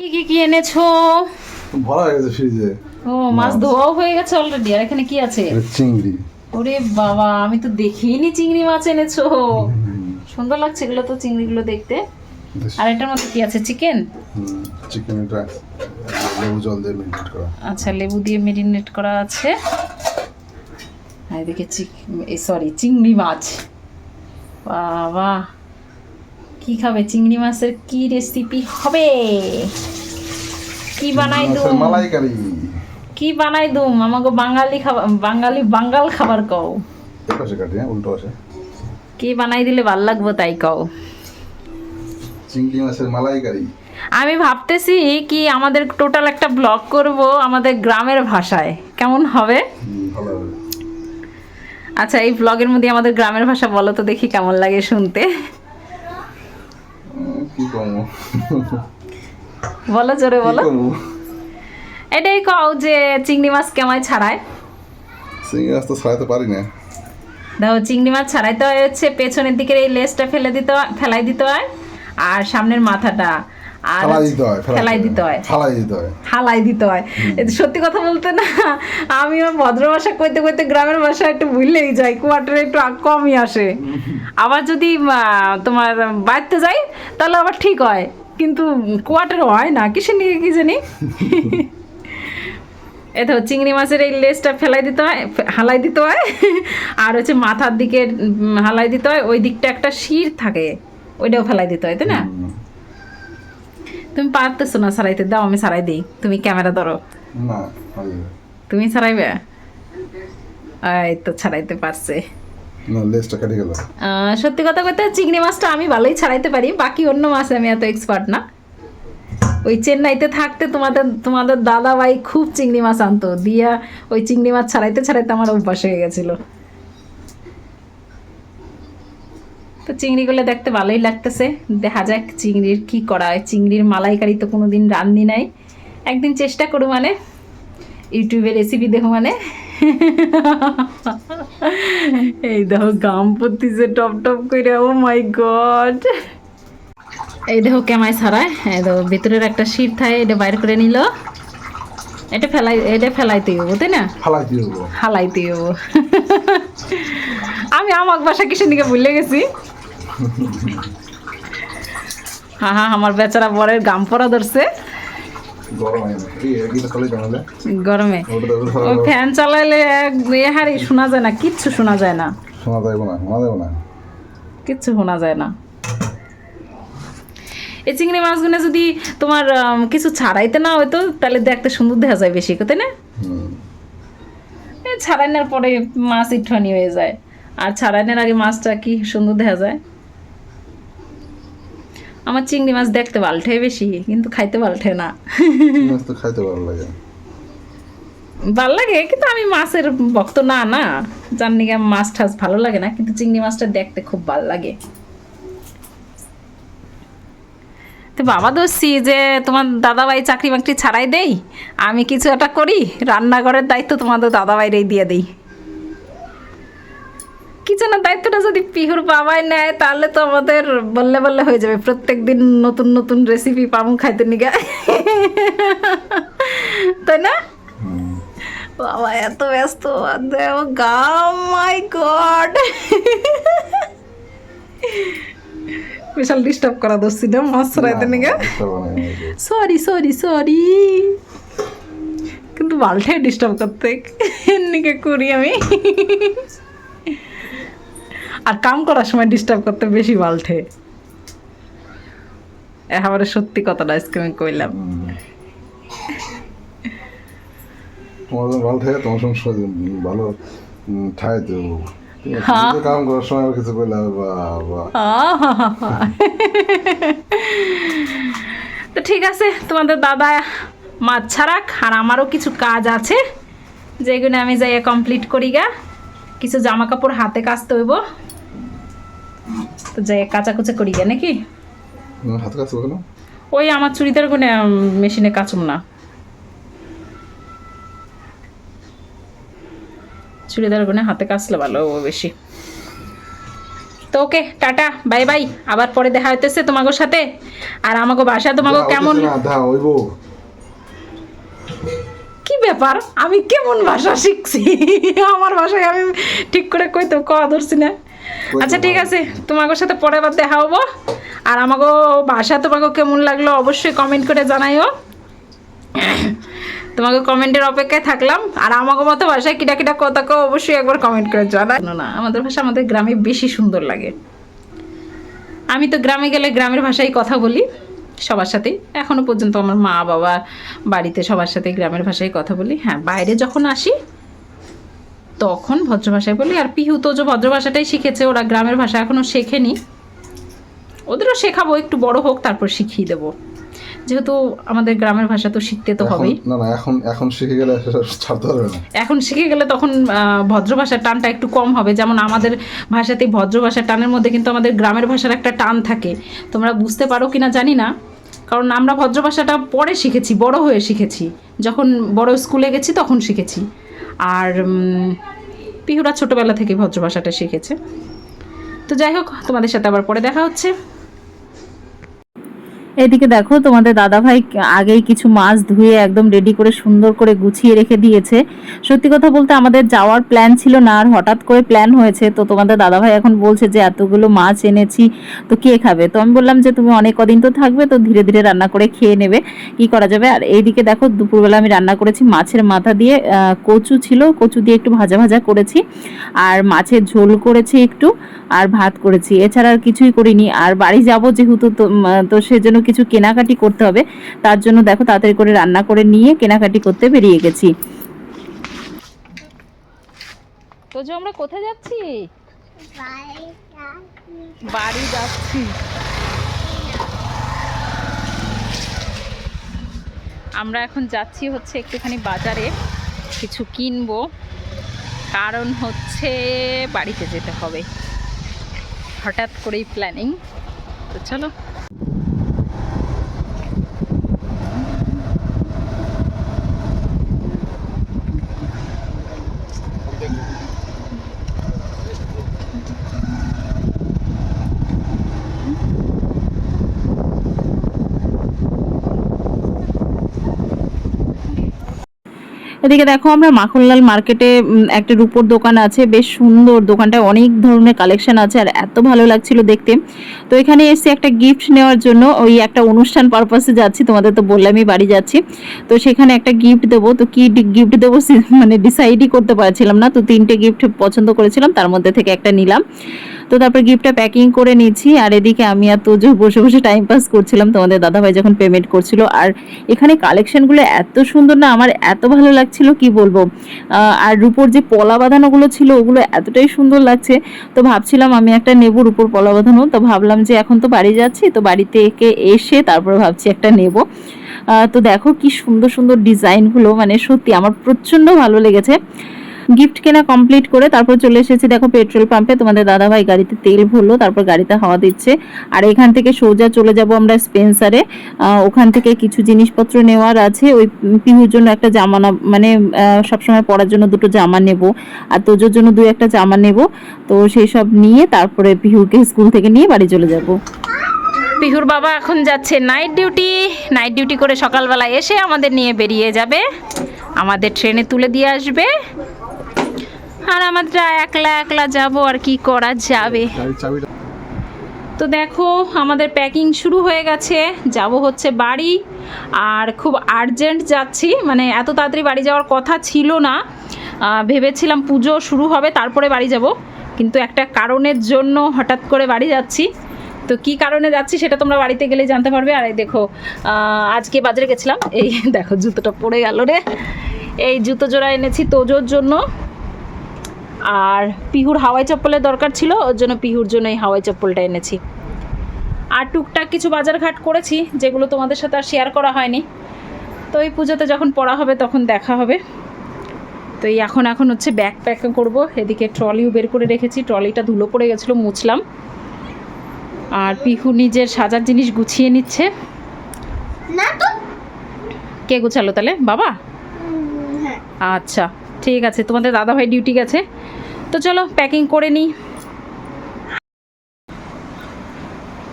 কি কি কি এনেছো? ভরা হয়ে গেছে ফ্রিজে। ও মাছ ধোয়াও হয়ে গেছে অলরেডি আর এখানে কি আছে? চিংড়ি। ওরে বাবা আমি তো দেখিনি চিংড়ি মাছ এনেছো। সুন্দর লাগছে এগুলো তো চিংড়িগুলো দেখতে। আর এটার মধ্যে কি আছে চিকেন? চিকেন এটা লেবু জল দিয়ে মেরিনেট করা। আচ্ছা লেবু দিয়ে মেরিনেট করা আছে। আর এদিকে চিক সরি চিংড়ি মাছ। বাবা। কি খাবে? চিংড়ি মাছের কি রেসিপি হবে? কি বানাই দুম? মালাইকারি। কি বানাই দুম? আমাকে বাঙালি খাবার বাঙালি বাঙ্গাল খাবার কও। হ্যাঁ উল্টো পাশে। কি বানাই দিলে ভালো লাগবো তাই কও। চিংড়ি মাছের মালাইকারি। আমি ভাবতেছি কি আমাদের টোটাল একটা ব্লগ করব আমাদের গ্রামের ভাষায়। কেমন হবে। আচ্ছা এই ব্লগের মধ্যে আমাদের গ্রামের ভাষা বলো তো দেখি কেমন লাগে শুনতে। উম, বলো জোরে বলো। এটাই কও যে চিংড়ি মাছ কেমায় ছাড়ায়। চিংড়ি মাছ তো ছাড়াইতে পারি না। দেখো চিংড়ি মাছ ছাড়াইতে হয় হচ্ছে পেছনের দিকের এই লেজটা ফেলে দিতে ফেলাই দিতে হয় আর সামনের মাথাটা। ফালাই ফেলাই দিতে হয়। হালাই দিতে হয়। সত্যি কথা বলতে না আমিও ভদ্র ভাষা কইতে কইতে গ্রামের ভাষা একটু ভুললেই যাই কোয়ার্টারে একটু কমই আসে। আবার যদি তোমার বাড়তে যাই তাহলে আবার ঠিক হয়। কিন্তু কোয়ার্টার হয় না কিসে নিয়ে কি জানি? এ চিংড়ি মাছের এই লেজটা ফেলাই দিতে হয় হালাই দিতে হয়। আর হচ্ছে মাথার দিকে হালাই দিতে হয়। ওই দিকটা একটা শির থাকে ওইটাও ফেলাই দিতে হয় তাই না? তুমি পারতেছো না সারাইতে দাও আমি সারাই দিই। তুমি ক্যামেরা ধরো। না তুমি ছাড়াইবে এই তো ছাড়াইতে পারছে। না লেজটা কেটে গেল। সত্যি কথা বলতে চিংড়ি মাছটা আমি ভালোই ছাড়াইতে পারি বাকি অন্য মাছে আমি এত এক্সপার্ট না। ওই চেন্নাইতে থাকতে তোমাদের তোমাদের দাদা ভাই খুব চিংড়ি মাছ আনতো দিয়া ওই চিংড়ি মাছ ছাড়াইতে ছাড়াইতে আমার অভ্যাস হয়ে গেছিল। তো চিংড়িগুলো দেখতে ভালোই লাগতেছে। দেখা যাক চিংড়ির কি করা হয়। চিংড়ির মালাইকারি তো কোনোদিন রান্ধি নাই। একদিন চেষ্টা করু মানে। ইউটিউবে রেসিপি দেখো মানে। এই দেখো গাম পড়তিছে টপ টপ করে। ও মাই গড এই দেখো কেমাই ছাড়ায়। এই দেখো ভিতরের একটা শির থাকে এটা বাইর করে নিল। এটা ফেলাই এটা ফেলাইতে হব তাই না? হালাইতে হব আমি আমার বাসা কিসের দিকে ভুলে গেছি? হ্যাঁ হ্যাঁ আমার বেচারা বরের গাম পরা ধরছে। গরম। তো ফ্যান চালাইলে হারি শোনা যায় না কিচ্ছু শোনা যায় না। শোনা যাবে না শোনা যাবে না। কিচ্ছু শোনা যায় না। এই চিংড়ি মাছগুলো যদি তোমার কিছু ছাড়াইতে না হয়তো তাহলে দেখতে সুন্দর দেখা যায় বেশি তাই না? ছাড়ানোর পরে মাছ ইঠানি হয়ে যায়। আর ছাড়ানোর আগে মাছটা কি সুন্দর দেখা যায়? আমার চিংড়ি মাছ দেখতে বালঠে বেশি কিন্তু খাইতে বালঠে না। মাছ তো খাইতে ভালো লাগে। ভালো লাগে কিন্তু আমি মাছের ভক্ত না না। যার নিকে মাছ টাছ ভালো লাগে না কিন্তু চিংড়ি মাছটা দেখতে খুব ভালো লাগে। তো বাবা দোষী যে তোমার দাদাভাই চাকরি বাকরি ছাড়াই দেই আমি কিছু একটা করি রান্নাঘরের দায়িত্ব তোমাদের দাদাভাইরেই দিয়ে দিই। কিচেনের দায়িত্বটা যদি পিহুর বাবাই নেয় তাহলে তো আমাদের বললে বললে হয়ে যাবে। প্রত্যেক দিন নতুন নতুন রেসিপি পামু খাইতে নিগা। তাই না? বাবা এত ব্যস্ত গাম মাই গড বিশাল ডিস্টার্ব করা দোষী না মাছ ছড়াইতে নিগা। সরি সরি সরি কিন্তু বালঠে ডিস্টার্ব করতে। নিকে করি আমি। আর কাম করার সময় ডিস্টার্ব করতে বেশি বালঠে একেবারে সত্যি কথাটা আজকে আমি কইলাম। তোমার ভালো থাকে তোমার সব ভালো? হ্যাঁ। নিজে কাম করার সময় কিছু বাবা তো ঠিক আছে তোমাদের দাদা মাছ ছাড়াক আর আমারও কিছু কাজ আছে। যেগুলো আমি যাই কমপ্লিট করি গা। কিছু জামা কাপড় হাতে কাচতে হইব। তো যাই কাচাকুচা করি গা নাকি? হাতে কেন? ওই আমার চুড়িদার গুনে মেশিনে কাচুম না। চুড়িদার গুনে হাতে কাচলে ভালো বেশি। তো ওকে টাটা বাই বাই। আবার পরে দেখা হইতেছে তোমাকে সাথে। আর আমাকে বাসা তোমাকে কেমন? কি ব্যাপার? আমি কেমন ভাষা শিখছি? আমার ভাষায় আমি ঠিক করে কই তো কওয়া ধরছি না। আচ্ছা ঠিক। আছে। তোমাকে সাথে পরে বার দেখা হব। আর আমাকে ভাষা তোমাকে কেমন লাগল অবশ্যই কমেন্ট করে জানাইও। তোমাকে কমেন্টের অপেক্ষায় থাকলাম। আর আমাকে মতো ভাষায় কিটা কিটা কথা কেউ অবশ্যই একবার কমেন্ট করে জানাই। না, না আমাদের ভাষা আমাদের গ্রামে বেশি সুন্দর লাগে। আমি তো গ্রামে গেলে গ্রামের ভাষায় কথা বলি সবার সাথে এখনও পর্যন্ত আমার মা বাবা বাড়িতে সবার সাথে গ্রামের ভাষায় কথা বলি। হ্যাঁ বাইরে যখন আসি তখন ভদ্র ভাষায় বলি আর পিহু তো যে ভদ্র ভাষাটাই শিখেছে ওরা গ্রামের ভাষা এখনও শেখেনি। ওদেরও শেখাবো একটু বড় হোক তারপর শিখিয়ে দেবো। যেহেতু আমাদের গ্রামের ভাষা তো শিখতে তো হবেই। না না এখন এখন শিখে গেলে ছাড়তে পারবে না। এখন শিখে গেলে তখন ভদ্র ভাষার টানটা একটু কম হবে। যেমন আমাদের ভাষাতে ভদ্র ভাষার টানের মধ্যে কিন্তু আমাদের গ্রামের ভাষার একটা টান থাকে। তোমরা বুঝতে পারো কিনা জানি না। কারণ আমরা ভদ্র ভাষাটা পরে শিখেছি বড় হয়ে শিখেছি। যখন বড় স্কুলে গেছি তখন শিখেছি। আর পিহুরা ছোটোবেলা থেকে ভদ্র ভাষাটা শিখেছে। তো যাই হোক, তোমাদের সাথে আবার পরে দেখা হচ্ছে। এদিকে দেখো, তোমাদের দাদাভাই আগেই কিছু মাছ ধুয়ে একদম রেডি করে, সুন্দর করে গুছিয়ে রেখে দিয়েছে। সত্যি কথা বলতে আমাদের যাওয়ার প্ল্যান ছিল না, আর হঠাৎ করে প্ল্যান হয়েছে। তো তোমাদের দাদাভাই এখন বলছে যে, এতগুলো মাছ এনেছি, তো কে খাবে? তো আমি বললাম যে, তুমি অনেক কদিন তো থাকবে, তো ধীরে ধীরে রান্না করে খেয়ে নেবে, কি করা যাবে? আর এইদিকে দেখো, দুপুরবেলা আমি রান্না করেছি মাছের মাথা দিয়ে কচু ছিল, কচু দিয়ে একটু ভাজা ভাজা করেছি। আর মাছের ঝোল করেছি একটু, আর ভাত করেছি। এছাড়া আর কিছুই করিনি। আর বাড়ি যাব যেহেতু তো সেজন্য কিছু কেনাকাটি করতে হবে। তার জন্য দেখো তাড়াতাড়ি করে রান্না করে নিয়ে কেনাকাটি করতে বেরিয়ে গেছি। তো যে আমরা কোথায় যাচ্ছি? বাড়ি যাচ্ছি। আমরা এখন যাচ্ছি হচ্ছে একটুখানি বাজারে কিছু কিনবো। কারণ হচ্ছে বাড়িতে যেতে হবে। হঠাৎ করেই প্ল্যানিং তো চলো। এদিকে দেখো আমরা মাখনলাল মার্কেটে একটা রূপোর দোকান আছে, বেশ সুন্দর দোকানটায় অনেক ধরনের কালেকশন আছে আর এত ভালো লাগছিল দেখতে। তো এখানে এসে একটা গিফট নেওয়ার জন্য ওই একটা অনুষ্ঠান পারপাসে যাচ্ছি, তোমাদের তো বললামই বাড়ি যাচ্ছি। তো সেখানে একটা গিফট দেবো, তো কি গিফট দেবো মানে ডিসাইডই করতে পারছিলাম না। তো তিনটে গিফট পছন্দ করেছিলাম, তার মধ্যে থেকে একটা নিলাম। তো তারপর গিফটটা প্যাকিং করে নিয়েছি আর এদিকে আমি আর তোজো বসে বসে টাইম পাস করছিলাম। তোমাদের দাদাভাই যখন পেমেন্ট করছিল। আর এখানে কালেকশনগুলো এত সুন্দর না, আমার এত ভালো লাগছিল, কি বলব? আর রূপোর যে পলা বাঁধানোগুলো ছিল, ওগুলো এতটাই সুন্দর লাগছে। তো ভাবছিলাম আমি একটা নেব রূপোর পলা বাঁধানো। তো ভাবলাম যে এখন তো বাড়ি যাচ্ছি, তো বাড়ি থেকে এসে তারপরে ভাবছি একটা নেব। তো দেখো কি সুন্দর সুন্দর ডিজাইনগুলো মানে সত্যি আমার প্রচণ্ড ভালো লেগেছে। গিফট কেনা কমপ্লিট করে তারপর চলে এসেছি, দেখো পেট্রোল পাম্পে তোমাদের দাদাভাই গাড়িতে তেল ভরলো, তারপর গাড়িতে হাওয়া দিচ্ছে। আর এখান থেকে সোজা চলে যাব আমরা স্পেন্সারে ওখান থেকে কিছু জিনিসপত্র নেওয়ার আছে। ওই পিহুর জন্য একটা জামানা মানে সবসময় পরার জন্য দুটো জামা নেব। আর তোজোর জন্য দু একটা জামা নেব। তো সেই সব নিয়ে তারপরে পিহুকে স্কুল থেকে নিয়ে বাড়ি চলে যাব। পিহুর বাবা এখন যাচ্ছে নাইট ডিউটি নাইট ডিউটি করে সকালবেলা এসে আমাদের নিয়ে বেরিয়ে যাবে। আমাদের ট্রেনে তুলে দিয়ে আসবে। আমরা একলা একলা যাব আর কি করা যাবে। তো দেখো আমাদের প্যাকিং শুরু হয়ে গেছে। যাব হচ্ছে বাড়ি। আর খুব আর্জেন্ট যাচ্ছি। মানে এত তাড়াতাড়ি বাড়ি যাওয়ার কথা ছিল না। ভেবেছিলাম পুজো শুরু হবে তারপরে বাড়ি যাব। কিন্তু একটা কারণের জন্য হঠাৎ করে বাড়ি যাচ্ছি। তো কি কারণে যাচ্ছি সেটা তোমরা বাড়িতে গেলে জানতে পারবে। আর এই দেখো আজকে বাজারে গেছিলাম। এই দেখো জুতোটা পড়ে গেল রে। এই জুতো জোড়া এনেছি তোজোর জন্য। আর পিহুর হাওয়াই চপ্পলের দরকার ছিল ওর জন্য পিহুর জন্য এই হাওয়াই চপ্পলটা এনেছি। আর টুকটাক কিছু বাজারঘাট করেছি যেগুলো তোমাদের সাথে আর শেয়ার করা হয়নি। তো এই পুজোতে যখন পড়া হবে তখন দেখা হবে। তো এই এখন এখন হচ্ছে ব্যাগ প্যাক করব এদিকে ট্রলিও বের করে রেখেছি ট্রলিটা ধুলো পড়ে গেছিল মুছলাম। আর পিহু নিজের সাজার জিনিস গুছিয়ে নিচ্ছে। না তো। কে গুছালো তাহলে? বাবা? হ্যাঁ। আচ্ছা। ঠিক আছে তোমাদের দাদাভাই ডিউটি গেছে। তো চলো প্যাকিং করে নিই।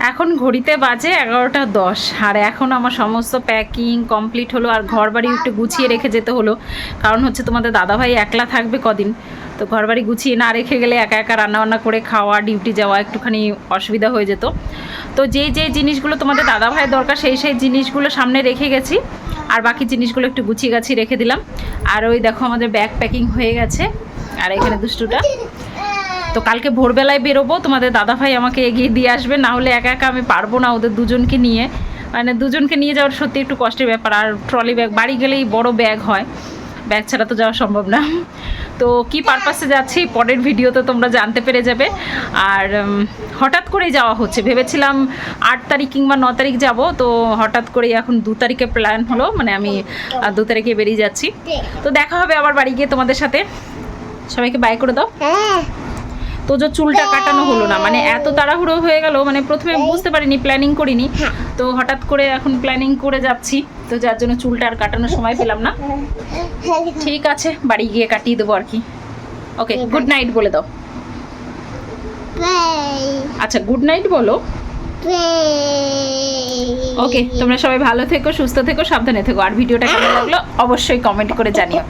এখন ঘড়িতে বাজে এগারোটা দশ। আর এখন আমার সমস্ত প্যাকিং কমপ্লিট হলো আর ঘর বাড়ি একটু গুছিয়ে রেখে যেতে হলো। কারণ হচ্ছে তোমাদের দাদাভাই একলা থাকবে কদিন। তো ঘর বাড়ি গুছিয়ে না রেখে গেলে একা একা রান্নাবান্না করে খাওয়া ডিউটি যাওয়া একটুখানি অসুবিধা হয়ে যেত। তো যে যে জিনিসগুলো তোমাদের দাদাভাইয়ের দরকার, সেই সেই জিনিসগুলো সামনে রেখে গেছি। আর বাকি জিনিসগুলো একটু গুছিয়ে গাছিয়ে রেখে দিলাম। আর ওই দেখো আমাদের ব্যাগ প্যাকিং হয়ে গেছে। আর এখানে দুষ্টুটা। তো কালকে ভোরবেলায় বেরোবো, তোমাদের দাদাভাই আমাকে এগিয়ে দিয়ে আসবে, না হলে একা একা আমি পারব না ওদের দুজনকে নিয়ে। মানে দুজনকে নিয়ে যাওয়ার সত্যি একটু কষ্টের ব্যাপার, আর ট্রলি ব্যাগ বাড়ি গেলেই বড় ব্যাগ হয়। ব্যাগ ছাড়া তো যাওয়া সম্ভব না। তো কি পারপাসে যাচ্ছি, পরের ভিডিওতে তোমরা জানতে পেরে যাবে। আর হঠাৎ করেই যাওয়া হচ্ছে। ভেবেছিলাম আট তারিখ কিংবা ন তারিখ যাব, তো হঠাৎ করেই এখন দু তারিখে প্ল্যান হলো মানে আমি দু তারিখে বেরিয়ে যাচ্ছি। তো দেখা হবে আবার বাড়ি গিয়ে তোমাদের সাথে। সবাইকে বাই করে দাও। হ্যাঁ তো যে চুলটা কাটানো হলো না মানে এত তাড়াহুড়ো হয়ে গেল মানে প্রথমে বুঝতে পারিনি প্ল্যানিং করিনি। তো হঠাৎ করে এখন প্ল্যানিং করে যাচ্ছি তো যার জন্য চুলটা আর কাটানোর সময় পেলাম না। ঠিক আছে বাড়ি গিয়ে কাটিয়ে দেবো আর কি। ওকে গুড নাইট বলে দাও। আচ্ছা গুড নাইট বলো। ওকে তোমরা সবাই ভালো থেকো সুস্থ থেকো সাবধানে থেকো। আর ভিডিওটা কেমন লাগল অবশ্যই কমেন্ট করে জানিও।